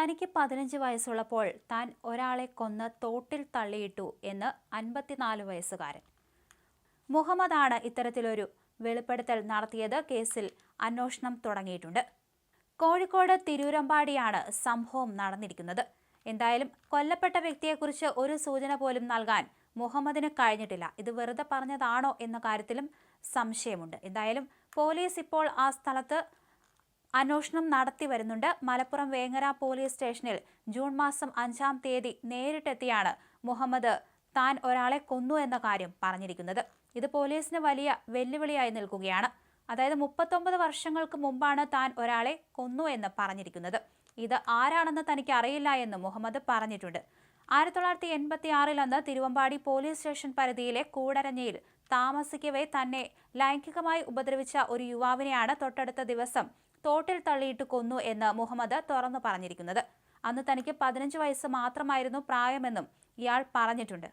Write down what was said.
തനിക്ക് പതിനഞ്ച് വയസ്സുള്ളപ്പോൾ താൻ ഒരാളെ കൊന്ന് തോട്ടിൽ തള്ളിയിട്ടു എന്ന് അൻപത്തിനാല് വയസ്സുകാരൻ. മുഹമ്മദാണ് ഇത്തരത്തിലൊരു വെളിപ്പെടുത്തൽ നടത്തിയത് കേസിൽ അന്വേഷണം തുടങ്ങിയിട്ടുണ്ട്. കോഴിക്കോട് തിരൂരമ്പാടിയാണ് സംഭവം നടന്നിരിക്കുന്നത്. എന്തായാലും കൊല്ലപ്പെട്ട വ്യക്തിയെക്കുറിച്ച് ഒരു സൂചന പോലും നൽകാൻ മുഹമ്മദിന് കഴിഞ്ഞിട്ടില്ല. ഇത് വെറുതെ പറഞ്ഞതാണോ എന്ന കാര്യത്തിലും സംശയമുണ്ട്. എന്തായാലും പോലീസ് ഇപ്പോൾ ആ സ്ഥലത്ത് അന്വേഷണം നടത്തി വരുന്നുണ്ട്. മലപ്പുറം വേങ്ങര പോലീസ് സ്റ്റേഷനിൽ ജൂൺ മാസം അഞ്ചാം തീയതി നേരിട്ടെത്തിയാണ് മുഹമ്മദ് താൻ ഒരാളെ കൊന്നു എന്ന കാര്യം പറഞ്ഞിരിക്കുന്നത്. ഇത് പോലീസിന് വലിയ വെല്ലുവിളിയായി നിൽക്കുകയാണ്. അതായത് മുപ്പത്തൊമ്പത് വർഷങ്ങൾക്ക് മുമ്പാണ് താൻ ഒരാളെ കൊന്നു എന്ന് പറഞ്ഞിരിക്കുന്നത്. ഇത് ആരാണെന്ന് തനിക്ക് അറിയില്ല എന്ന് മുഹമ്മദ് പറഞ്ഞിട്ടുണ്ട്. ആയിരത്തി തൊള്ളായിരത്തി എൺപത്തി ആറിൽ തിരുവമ്പാടി പോലീസ് സ്റ്റേഷൻ പരിധിയിലെ കൂടരഞ്ഞയിൽ താമസിക്കവേ തന്നെ ലൈംഗികമായി ഉപദ്രവിച്ച ഒരു യുവാവിനെയാണ് തൊട്ടടുത്ത ദിവസം തോട്ടിൽ തള്ളിയിട്ട് കൊന്നു എന്ന് മുഹമ്മദ് തുറന്നു പറഞ്ഞിരിക്കുന്നത്. അന്ന് തനിക്ക് പതിനഞ്ച് വയസ്സ് മാത്രമായിരുന്നു പ്രായമെന്നും ഇയാൾ പറഞ്ഞിട്ടുണ്ട്.